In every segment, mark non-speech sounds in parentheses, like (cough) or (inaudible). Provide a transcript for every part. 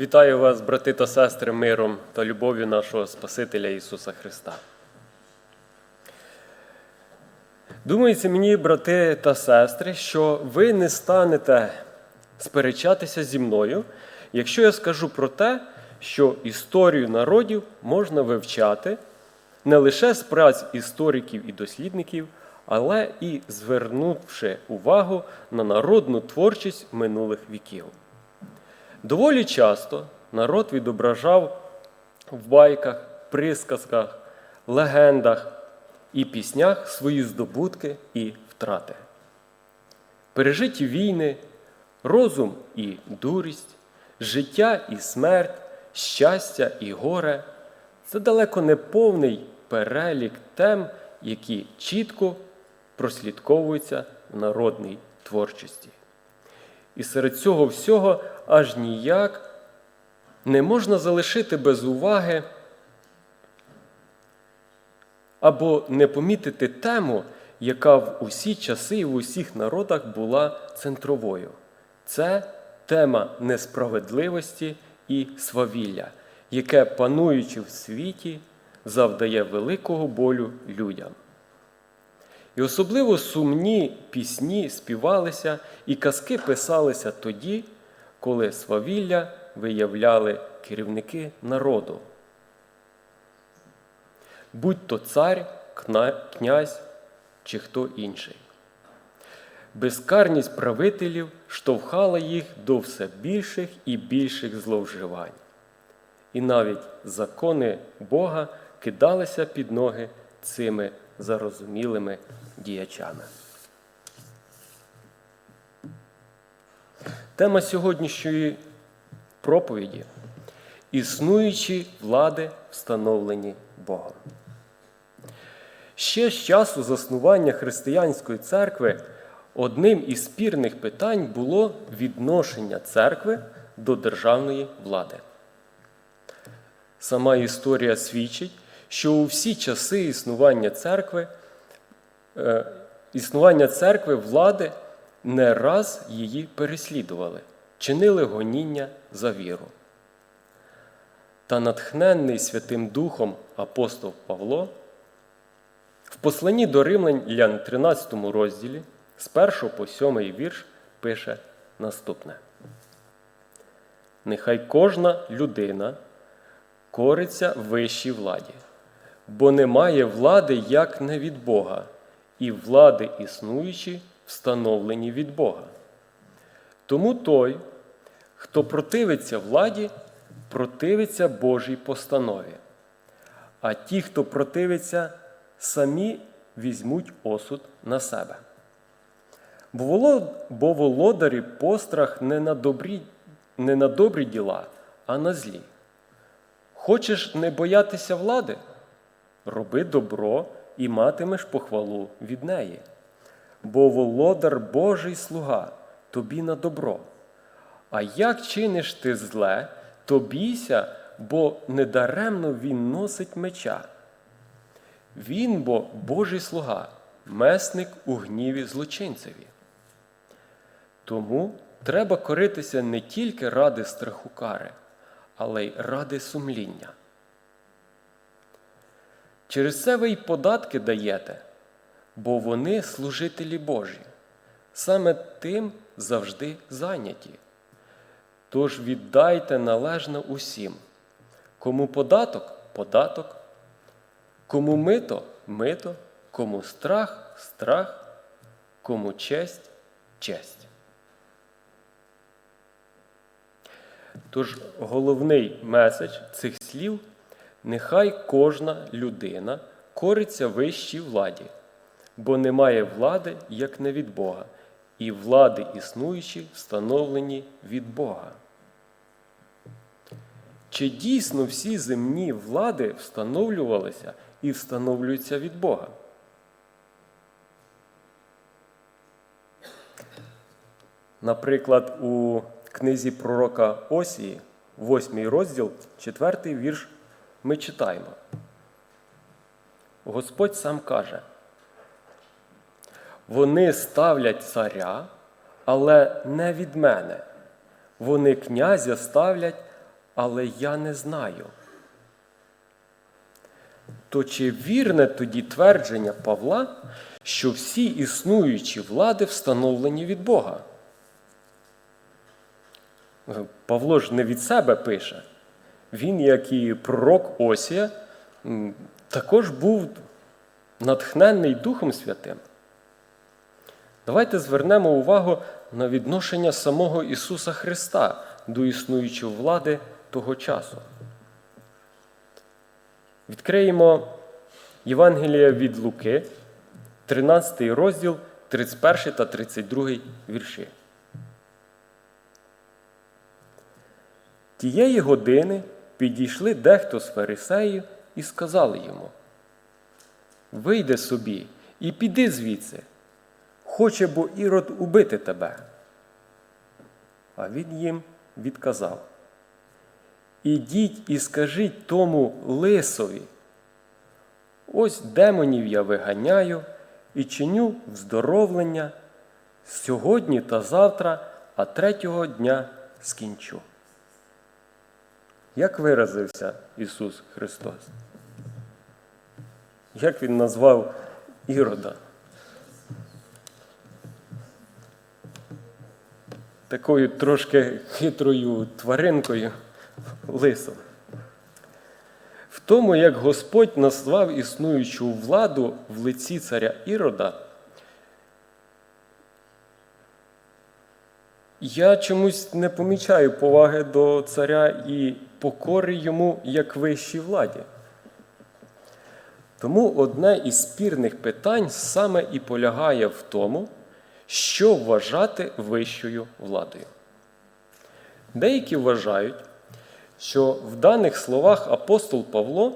Вітаю вас, брати та сестри, миром та любов'ю нашого Спасителя Ісуса Христа. Думається мені, брати та сестри, що ви не станете сперечатися зі мною, якщо я скажу про те, що історію народів можна вивчати не лише з праць істориків і дослідників, але і звернувши увагу на народну творчість минулих віків. Доволі часто народ відображав в байках, присказках, легендах і піснях свої здобутки і втрати. Пережиті війни, розум і дурість, життя і смерть, щастя і горе це далеко не повний перелік тем, які чітко прослідковуються в народній творчості. І серед цього всього аж ніяк не можна залишити без уваги або не помітити тему, яка в усі часи і в усіх народах була центровою. Це тема несправедливості і свавілля, яке, пануючи в світі, завдає великого болю людям. І особливо сумні пісні співалися і казки писалися тоді, коли свавілля виявляли керівники народу. Будь то цар, князь чи хто інший. Безкарність правителів штовхала їх до все більших і більших зловживань. І навіть закони Бога кидалися під ноги цими зарозумілими діячами. Тема сьогоднішньої проповіді існуючі влади, встановлені Богом. Ще з часу заснування християнської церкви одним із спірних питань було відношення церкви до державної влади. Сама історія свідчить, що у всі часи існування церкви, е, існування церкви влади не раз її переслідували, чинили гоніння за віру. Та натхненний Святим Духом апостол Павло в посланні до Римлян 13 розділі з 1 по 7 вірш пише наступне. Нехай кожна людина кориться вищій владі, бо немає влади як не від Бога, і влади існуючі встановлені від Бога. Тому той, хто противиться владі, противиться Божій постанові, а ті, хто противиться, самі візьмуть осуд на себе. Бо володарі пострах не на добрі, не на добрі діла, а на злі. Хочеш не боятися влади? Роби добро і матимеш похвалу від неї. Бо володар Божий слуга тобі на добро. А як чиниш ти зле, то бійся, бо недаремно він носить меча. Він бо Божий слуга, месник у гніві злочинцеві. Тому треба коритися не тільки ради страху кари, але й ради сумління. Через це ви й податки даєте, бо вони служителі Божі, саме тим завжди зайняті. Тож віддайте належно усім, кому податок податок, кому мито мито, кому страх страх, кому честь честь. Тож головний меседж цих слів нехай кожна людина кориться вищій владі, бо немає влади, як не від Бога, і влади існуючі встановлені від Бога. Чи дійсно всі земні влади встановлювалися і встановлюються від Бога? Наприклад, у книзі пророка Осії, 8 розділ, 4 вірш, ми читаємо. Господь сам каже, вони ставлять царя, але не від мене. Вони князя ставлять, але я не знаю. То чи вірне тоді твердження Павла, що всі існуючі влади встановлені від Бога? Павло ж не від себе пише. Він, як і пророк Осія, також був натхненний Духом Святим. Давайте звернемо увагу на відношення самого Ісуса Христа до існуючої влади того часу. Відкриємо Євангелія від Луки, 13 розділ, 31 та 32 вірші. Тієї години підійшли дехто з фарисеїв і сказали йому: Вийди собі і піди звідси, хоче бо ірод убити тебе. А він їм відказав: Ідіть і скажіть тому лисові, ось демонів я виганяю і чиню вздоровлення сьогодні та завтра, а третього дня скінчу. Як виразився Ісус Христос? Як Він назвав Ірода? Такою трошки хитрою тваринкою лисом. В тому, як Господь назвав існуючу владу в лиці царя Ірода, я чомусь не помічаю поваги до царя і покори йому як вищій владі. Тому одне із спірних питань саме і полягає в тому, що вважати вищою владою. Деякі вважають, що в даних словах апостол Павло,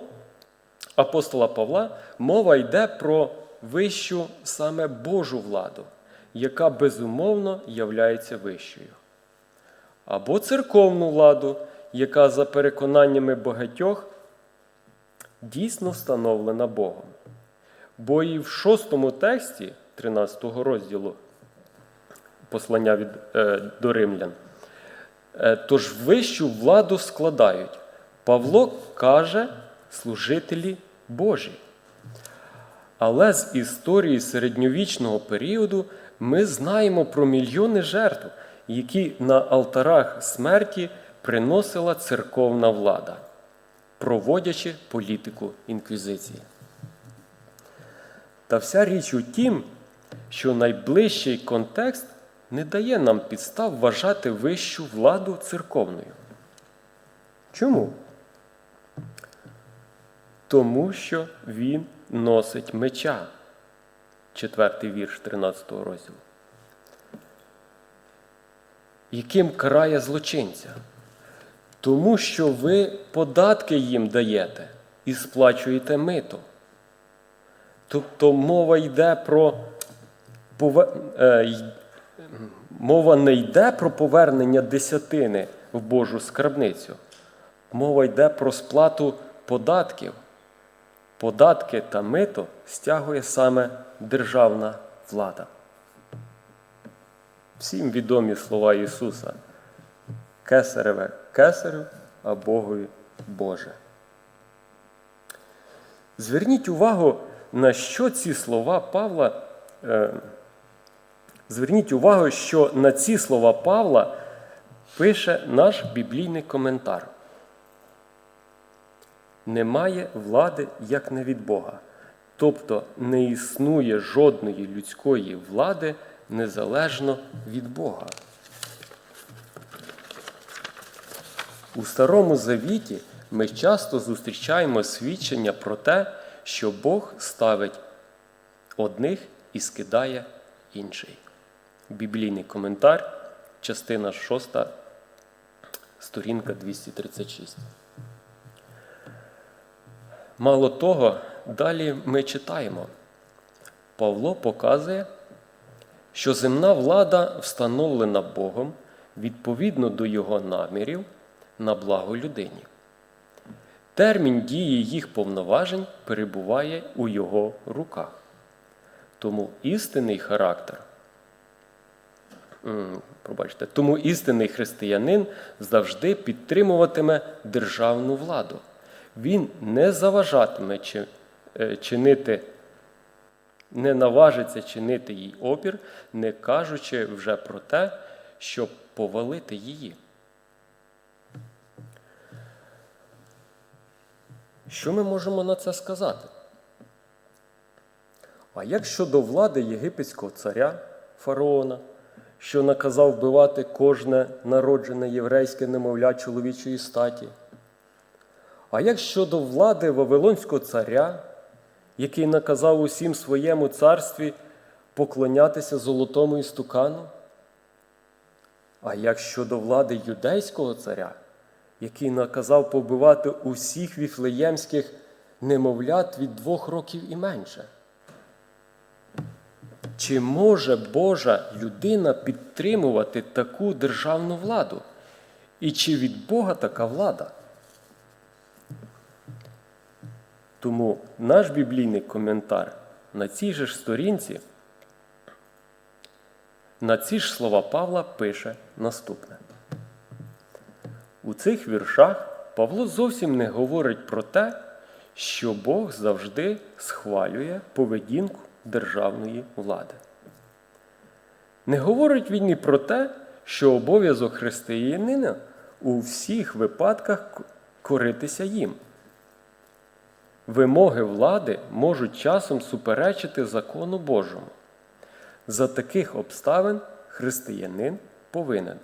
апостола Павла мова йде про вищу саме Божу владу, яка безумовно являється вищою. Або церковну владу, яка за переконаннями багатьох дійсно встановлена Богом. Бо і в шостому тексті 13 розділу послання від, е, до римлян, е, тож вищу владу складають. Павло каже служителі Божі. Але з історії середньовічного періоду ми знаємо про мільйони жертв, які на алтарах смерті приносила церковна влада, проводячи політику інквізиції. Та вся річ у тім, що найближчий контекст не дає нам підстав вважати вищу владу церковною. Чому? Тому що він носить меча. Четвертий вірш 13 розділу. Яким карає злочинця? Тому що ви податки їм даєте і сплачуєте мито. Тобто мова йде про мова не йде про повернення десятини в Божу скарбницю. Мова йде про сплату податків. Податки та мито стягує саме державна влада. Всім відомі слова Ісуса. Кесареве кесарю, а Богові Боже. Зверніть увагу, на що ці слова Павла. Е, Зверніть увагу, що на ці слова Павла пише наш біблійний коментар. Немає влади як не від Бога. Тобто не існує жодної людської влади незалежно від Бога. У Старому Завіті ми часто зустрічаємо свідчення про те, що Бог ставить одних і скидає інший. Біблійний коментар, частина 6, сторінка 236. Мало того, далі ми читаємо. Павло показує, що земна влада встановлена Богом відповідно до його намірів на благо людині. Термін дії їх повноважень перебуває у його руках. Тому істинний характер пробачте, тому істинний християнин завжди підтримуватиме державну владу. Він не заважатиме чи, е, чинити, не наважиться чинити їй опір, не кажучи вже про те, щоб повалити її. Що ми можемо на це сказати? А як щодо влади єгипетського царя фараона, що наказав вбивати кожне народжене єврейське немовля чоловічої статі? А як щодо влади Вавилонського царя, який наказав усім своєму царстві поклонятися золотому істукану? А як щодо влади юдейського царя, який наказав побивати усіх віфлеємських немовлят від двох років і менше? Чи може Божа людина підтримувати таку державну владу? І чи від Бога така влада? Тому наш біблійний коментар на цій же ж сторінці, на ці ж слова Павла пише наступне. У цих віршах Павло зовсім не говорить про те, що Бог завжди схвалює поведінку державної влади. Не говорить він і про те, що обов'язок християнина у всіх випадках коритися їм. Вимоги влади можуть часом суперечити закону Божому. За таких обставин християнин повинен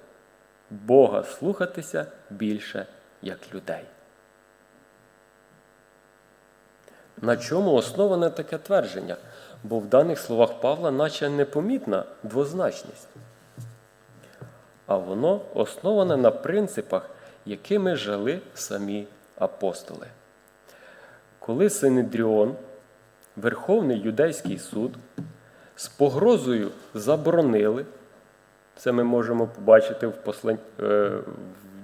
Бога слухатися більше як людей. На чому основане таке твердження? Бо в даних словах Павла наче непомітна двозначність. А воно основане на принципах, якими жили самі апостоли. Коли Синедріон, Верховний Юдейський суд, з погрозою заборонили, це ми можемо побачити в, послань, е,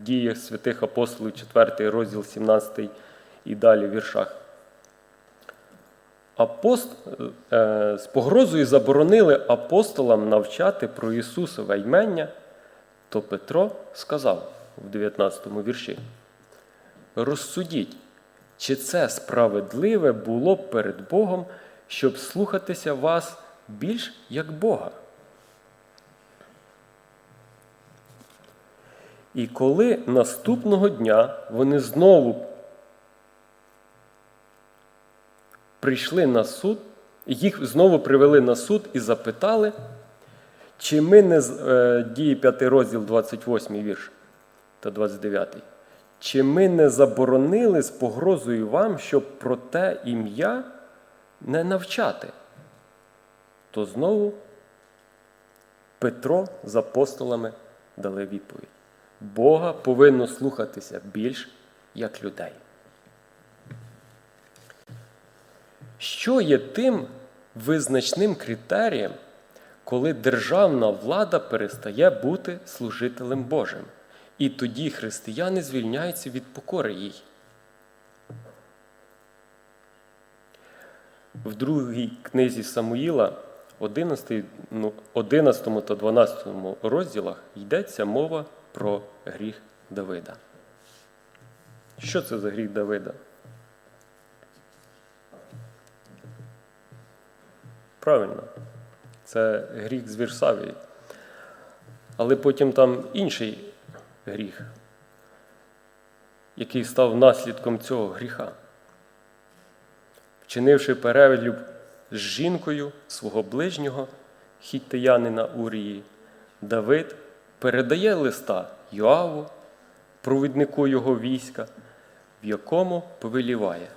в діях святих апостолів 4 розділ 17 і далі в віршах. Апост... е, з погрозою заборонили апостолам навчати про Ісусове ймення, то Петро сказав в 19 вірші: Розсудіть, чи це справедливе було б перед Богом, щоб слухатися вас більш як Бога? І коли наступного дня вони знову прийшли на суд, їх знову привели на суд і запитали, чи ми не е, дії 5 розділ 28 вірш та 29. Чи ми не заборонили з погрозою вам, щоб про те ім'я не навчати? То знову Петро з апостолами дали відповідь. Бога повинно слухатися більш як людей. Що є тим визначним критерієм, коли державна влада перестає бути служителем Божим? І тоді християни звільняються від покори їй. В другій книзі Самуїла, 11, ну, 11 та 12 розділах йдеться мова про гріх Давида. Що це за гріх Давида? Правильно, це гріх з Вірсавії. Але потім там інший гріх, який став наслідком цього гріха. Вчинивши перевелюб з жінкою свого ближнього хіттеянина Урії, Давид передає листа Йоаву, провіднику його війська, в якому повеліває.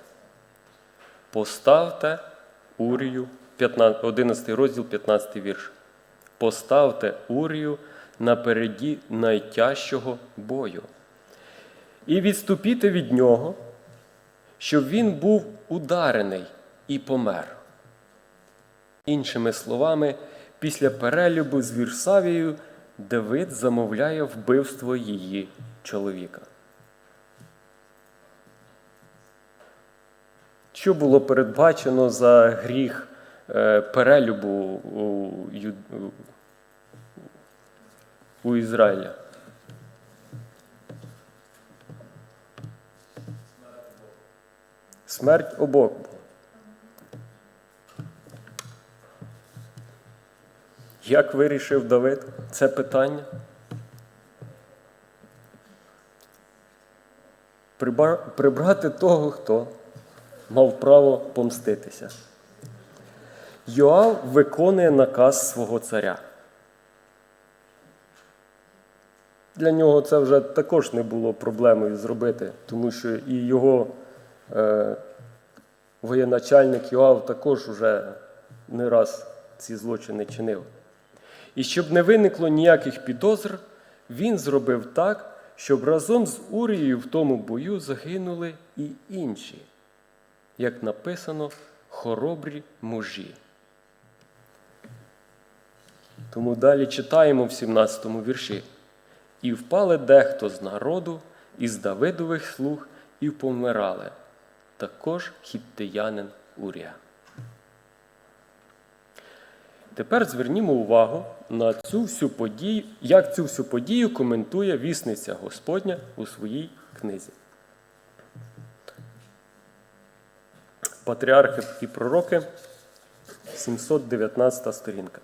Поставте Урію, 11 розділ, 15 вірш. Поставте Урію напереді найтяжчого бою. І відступіте від нього, щоб він був ударений і помер. Іншими словами, після перелюбу з Вірсавією Давид замовляє вбивство її чоловіка. Що було передбачено за гріх е, перелюбу у у Ізраїля? Смерть обох Як вирішив Давид це питання? Прибрати того, хто мав право помститися. Йоав виконує наказ свого царя. Для нього це вже також не було проблемою зробити, тому що і його е, воєначальник Йоав також уже не раз ці злочини чинив. І щоб не виникло ніяких підозр, він зробив так, щоб разом з Урією в тому бою загинули і інші, як написано, хоробрі мужі. Тому далі читаємо в 17 вірші. І впали дехто з народу, із Давидових слуг, і помирали, також хіттиянин Урія. Тепер звернімо увагу на цю всю подію, як цю всю подію коментує вісниця Господня у своїй книзі. Патріархи і пророки, 719 сторінка.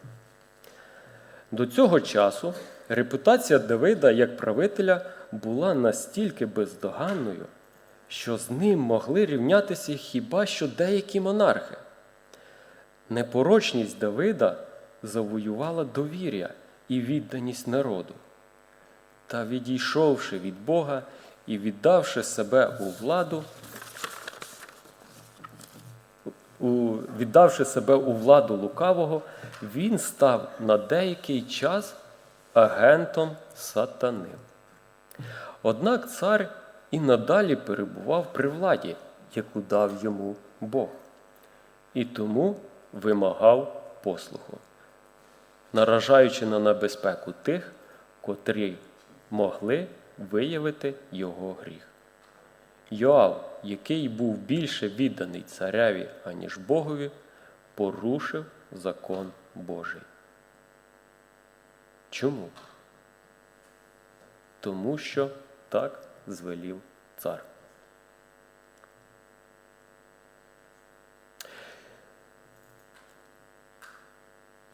До цього часу репутація Давида як правителя була настільки бездоганною, що з ним могли рівнятися хіба що деякі монархи. Непорочність Давида завоювала довір'я і відданість народу. Та відійшовши від Бога і віддавши себе у владу, у, віддавши себе у владу лукавого, він став на деякий час агентом сатани. Однак цар і надалі перебував при владі, яку дав йому Бог, і тому вимагав послуху, наражаючи на небезпеку тих, котрі могли виявити його гріх. Йоав, який був більше відданий цареві, аніж Богові, порушив закон Божий. Чому? Тому що так звелів цар.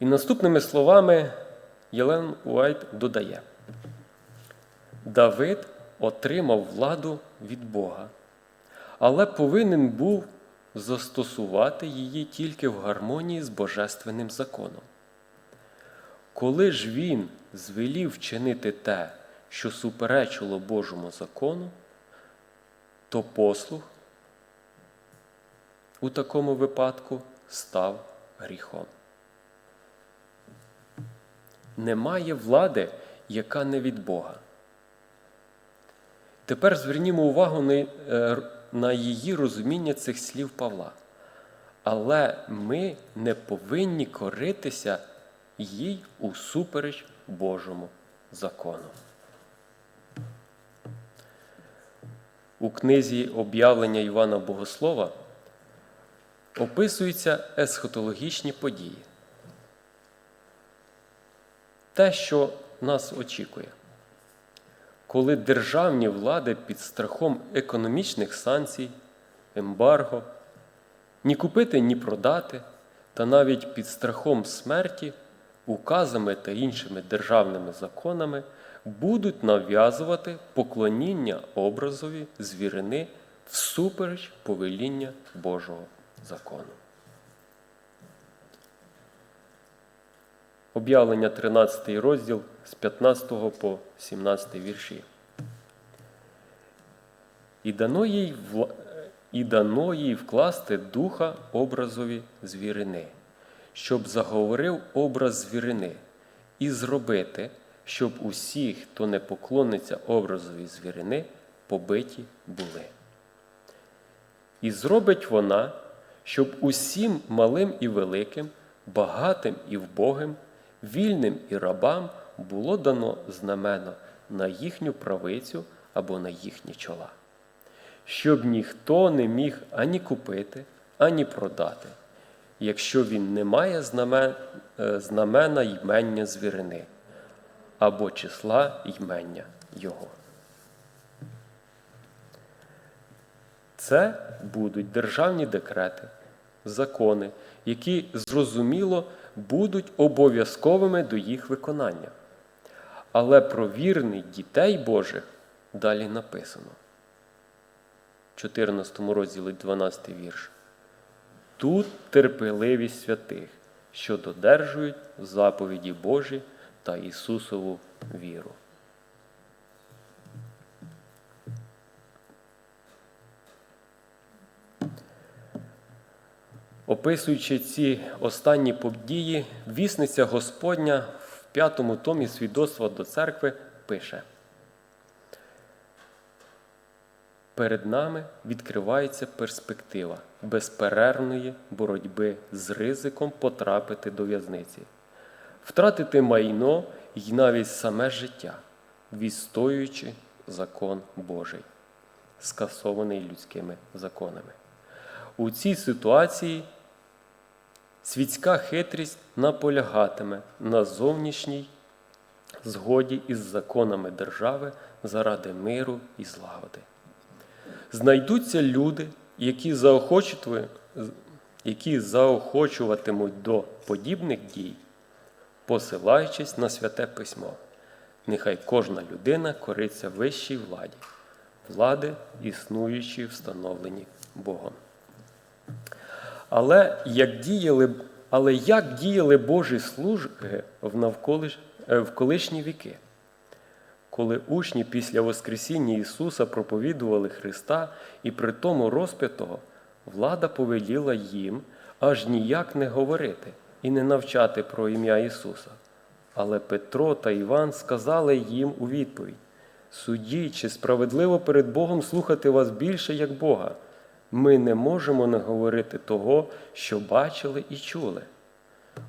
І наступними словами Єлен Уайт додає: Давид отримав владу від Бога, але повинен був застосувати її тільки в гармонії з божественним законом. Коли ж він звелів вчинити те, що суперечило Божому закону, то послух у такому випадку став гріхом. Немає влади, яка не від Бога. Тепер звернімо увагу на, е, її розуміння цих слів Павла. Але ми не повинні коритися їй усупереч Божому закону. У книзі об'явлення Івана Богослова описуються есхатологічні події. Те, що нас очікує, коли державні влади під страхом економічних санкцій, ембарго, ні купити, ні продати, та навіть під страхом смерті, указами та іншими державними законами будуть нав'язувати поклоніння образові звірини всупереч повеління Божого закону. Об'явлення 13 розділ з 15 по 17 вірші. І дано їй, вла... і дано їй вкласти духа образові звірини, щоб заговорив образ звірини, і зробити, щоб усі, хто не поклониться образові звірини, побиті були. І зробить вона, щоб усім малим і великим, багатим і вбогим, вільним і рабам було дано знамено на їхню правицю або на їхні чола, щоб ніхто не міг ані купити, ані продати, якщо він не має е, знамена ймення звірини, або числа ймення Його. Це будуть державні декрети, закони, які зрозуміло будуть обов'язковими до їх виконання. Але про вірних дітей Божих далі написано. В 14 розділі 12 вірш. Тут терпеливість святих, що додержують заповіді Божі та Ісусову віру. Описуючи ці останні події, вісниця Господня в п'ятому томі свідоцтва до церкви пише. Перед нами відкривається перспектива безперервної боротьби з ризиком потрапити до в'язниці, втратити майно і навіть саме життя, відстоюючи закон Божий, скасований людськими законами. У цій ситуації світська хитрість наполягатиме на зовнішній згоді із законами держави заради миру і злагоди. Знайдуться люди, які заохочуватимуть, які заохочуватимуть до подібних дій, посилаючись на святе письмо. Нехай кожна людина кориться вищій владі, влади, існуючі, встановлені Богом. Але як діяли, але як діяли Божі служби в, навколиш, в колишні віки? Коли учні після Воскресіння Ісуса проповідували Христа і при тому розп'ятого, влада повеліла їм аж ніяк не говорити і не навчати про ім'я Ісуса. Але Петро та Іван сказали їм у відповідь: Судді, чи справедливо перед Богом слухати вас більше, як Бога? Ми не можемо не говорити того, що бачили і чули.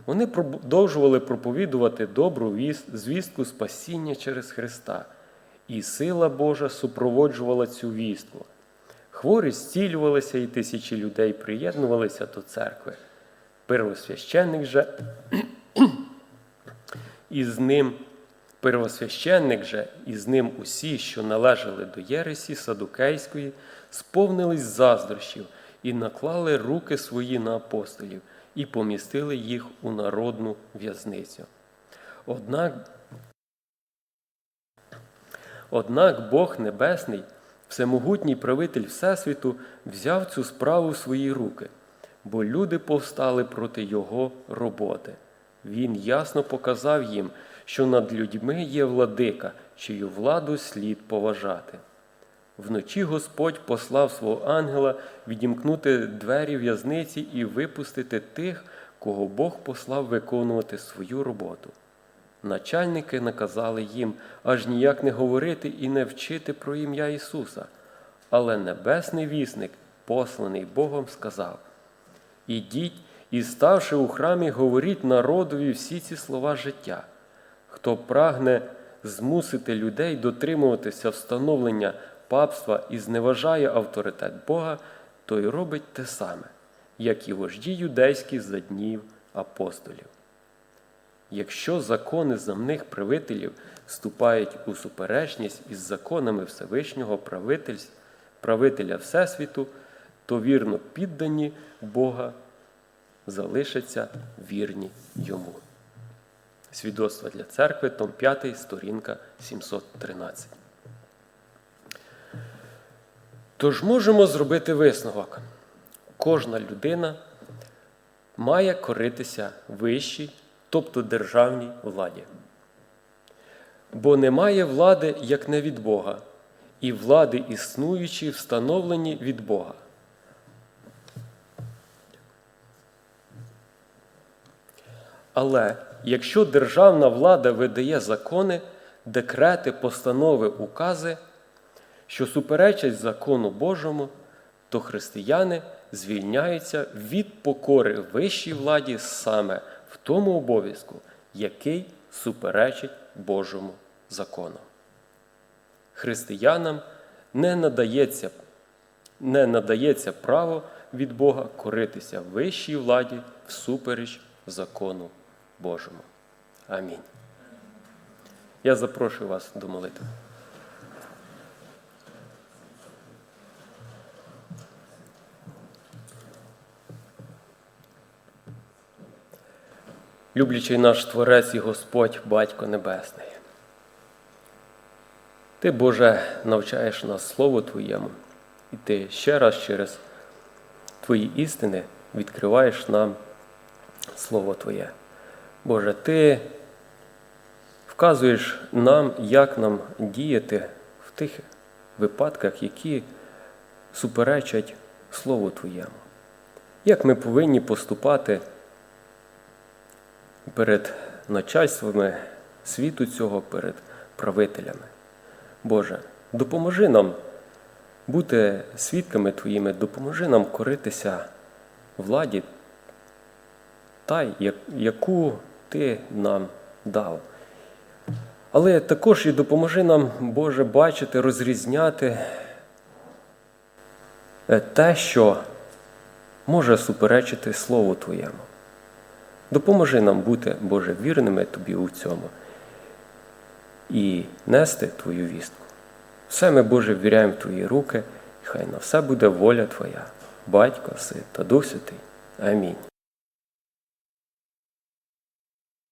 Вони продовжували проповідувати добру звістку спасіння через Христа, і сила Божа супроводжувала цю вістку. Хворі зцілювалися, і тисячі людей приєднувалися до церкви. Первосвященник же (clears throat) і з ним первосвященник же і з ним усі, що належали до Єресі Садукейської, сповнились заздрощів і наклали руки свої на апостолів і помістили їх у народну в'язницю. Однак, Однак Бог Небесний, всемогутній правитель Всесвіту, взяв цю справу в свої руки, бо люди повстали проти Його роботи. Він ясно показав їм, що над людьми є владика, чию владу слід поважати. Вночі Господь послав свого ангела відімкнути двері в'язниці і випустити тих, кого Бог послав виконувати свою роботу. Начальники наказали їм аж ніяк не говорити і не вчити про ім'я Ісуса. Але небесний вісник, посланий Богом, сказав: Ідіть і, ставши у храмі, говоріть народові всі ці слова життя. Хто прагне змусити людей дотримуватися встановлення папства і зневажає авторитет Бога, той робить те саме, як і вожді юдейські за днів апостолів. Якщо закони земних правителів вступають у суперечність із законами Всевишнього правителя Всесвіту, то вірно піддані Бога залишаться вірні йому. Свідоцтво для церкви, том 5, сторінка 713. Тож можемо зробити висновок. Кожна людина має коритися вищій, тобто державній владі. Бо немає влади, як не від Бога, і влади існуючі, встановлені від Бога. Але якщо державна влада видає закони, декрети, постанови, укази, що суперечать закону Божому, то християни звільняються від покори вищій владі саме в тому обов'язку, який суперечить Божому закону. Християнам не надається, не надається право від Бога коритися вищій владі всупереч закону Божому. Амінь. Я запрошую вас до молитви. Люблячий наш Творець і Господь, Батько Небесний. Ти, Боже, навчаєш нас Слову Твоєму, і Ти ще раз через Твої істини відкриваєш нам Слово Твоє. Боже, Ти вказуєш нам, як нам діяти в тих випадках, які суперечать Слову Твоєму. Як ми повинні поступати перед начальствами світу цього, перед правителями. Боже, допоможи нам бути свідками Твоїми, допоможи нам коритися владі, та, яку Ти нам дав. Але також і допоможи нам, Боже, бачити, розрізняти е, те, що може суперечити Слову Твоєму. Допоможи нам бути, Боже, вірними Тобі у цьому і нести Твою вістку. Все ми, Боже, ввіряємо в Твої руки, і хай на все буде воля Твоя, Батько, Син та Дух Святий. Амінь.